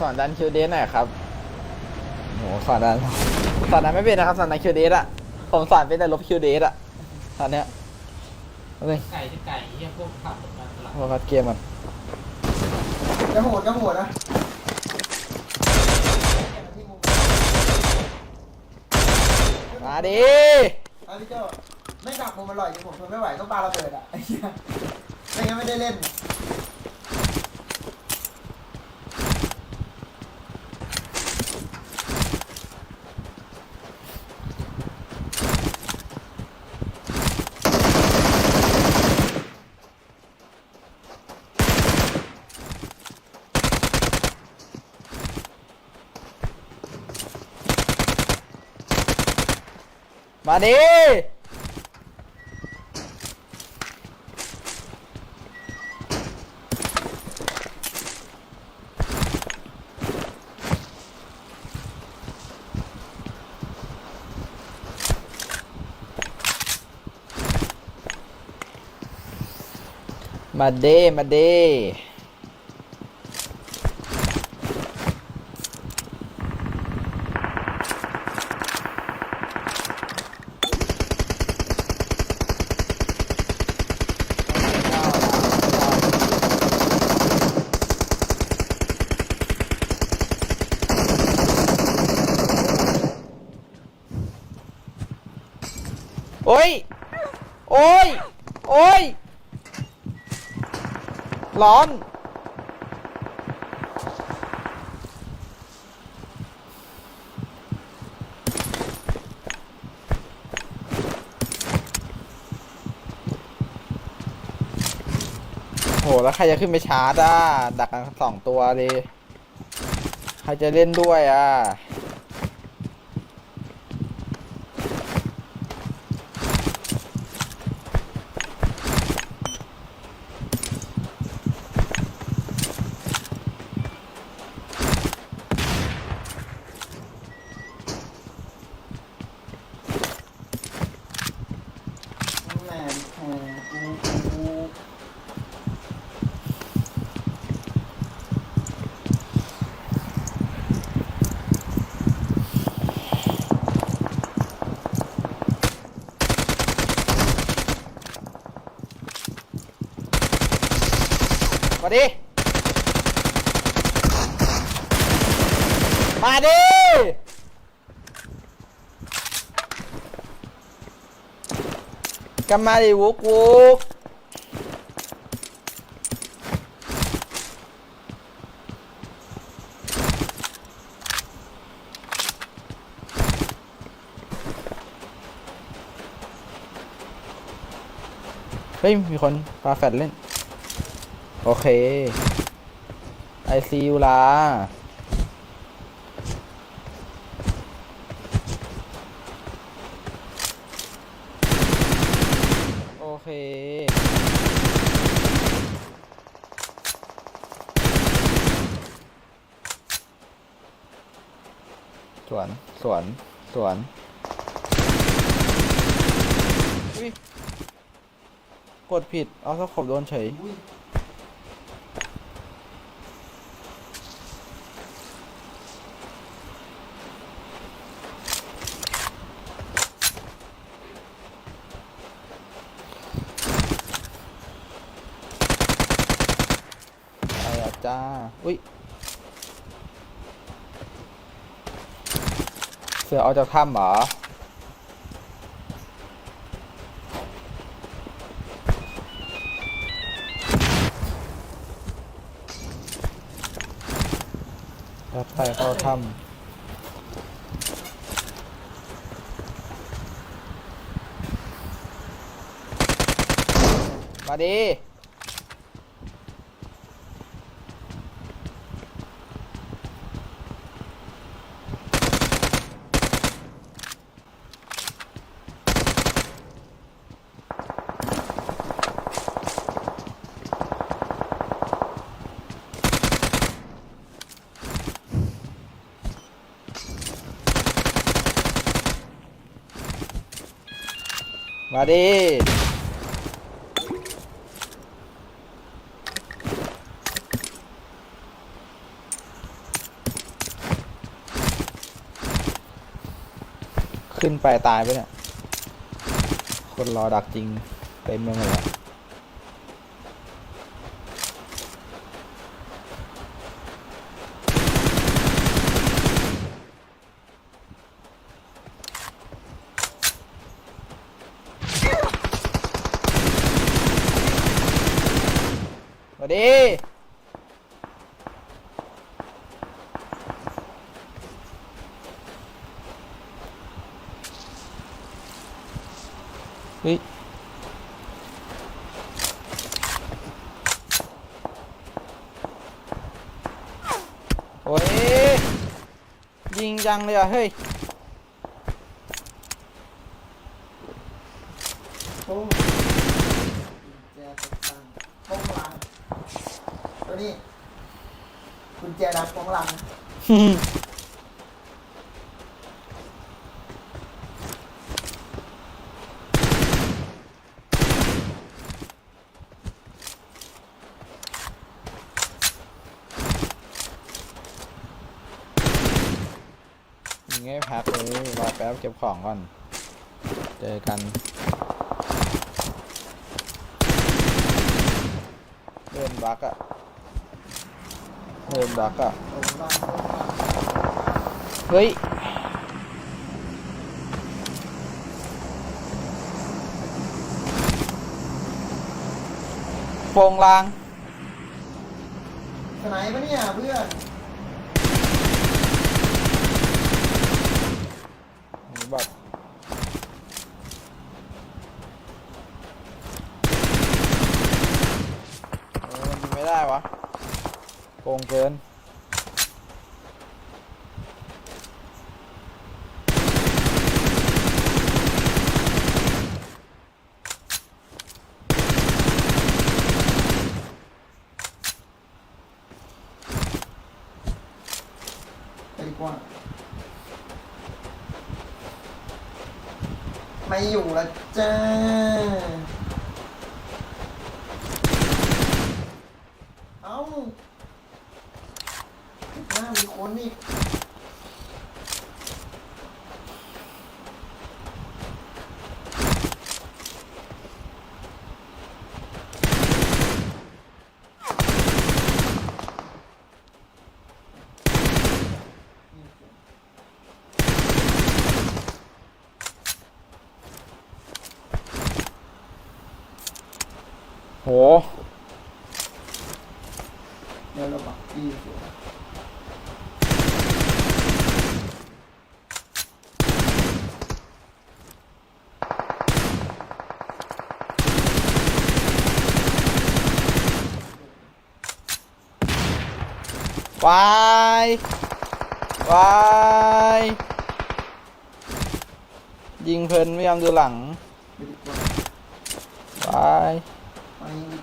สอนดันคิวเดสหน่อยครับโหสอนดันสอนดันไม่เป็นนะครับสอนดันคิวเดสอะผมสอนเป็นแต่ลบคิวเดสอะตอนเนี้ยเอาเลยไก่ที่ไก่เฮียพวกขับรถมาตลาดโฟกัสเกมมันจะโหดจะโหดนะมาดิเอาพี่เจ้าไม่กลับมุมอร่อยจริงผมทนไม่ไหวต้องปาระเบิดอะไอ้เหี้ยไม่งั้นไม่ได้เล่น มาดิมาเด้มาเด้โอ้ย โอ้ย โอ้ย ร้อน โห แล้วใครจะขึ้นไปชาร์จอะ ดักกันสองตัวเลย ใครจะเล่นด้วยอะ แหมแหมกูกู มาดิ มาดิ กันมาดิวุกวุกเฮ้ย มีคนปาแฟดเล่น โอเค ไอซียูลาโอเค สวน สวน สวนกดผิด เอาสกบโดนเฉย อุ้ย ไปอะ จ้า อุ้ย เสือเอาจากถ้ำเหรอแล้วไปเข้าถ้ำมาดิาดิขึ้นไปตายไปเนี่ย คนรอดักจริงเต็มเปหมดแล้ว ดีเฮ้ยโอ้ยยิงจังเลยอะเฮ้ย โอ้กุญแจตกตังโป้งหลังตัว นี้กุญแจดังโป้งหลังยิงให้พักเลยรอแป๊บเก็บของก่อน เจอกันเดินบักอะ เดินบักอะโป้งหลังโป้งหลังเฮ้ย โปงลางสไนปะเนี่ยเพื่อนนี่แบบเออมันยิงไม่ได้วะ โกงเกินไปดีกว่าไม่อยู่แล้วจ้า เอ้าหน้ามีคนอีก โหเดี๋ยวเราบักดีเสียวายวายยิงเพลินไม่ยอมดูหลังวาย ไปดี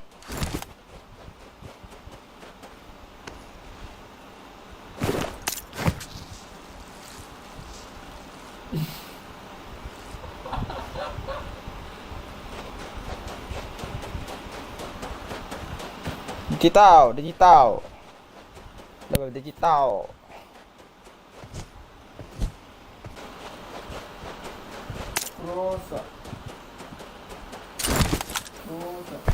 ก ว่าวายวายวิวิดิจิตอลดิจิตอลระบบดิจิตอลโรสอะโรส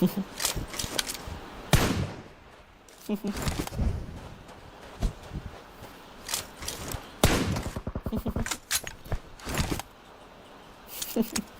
Ha ha ha.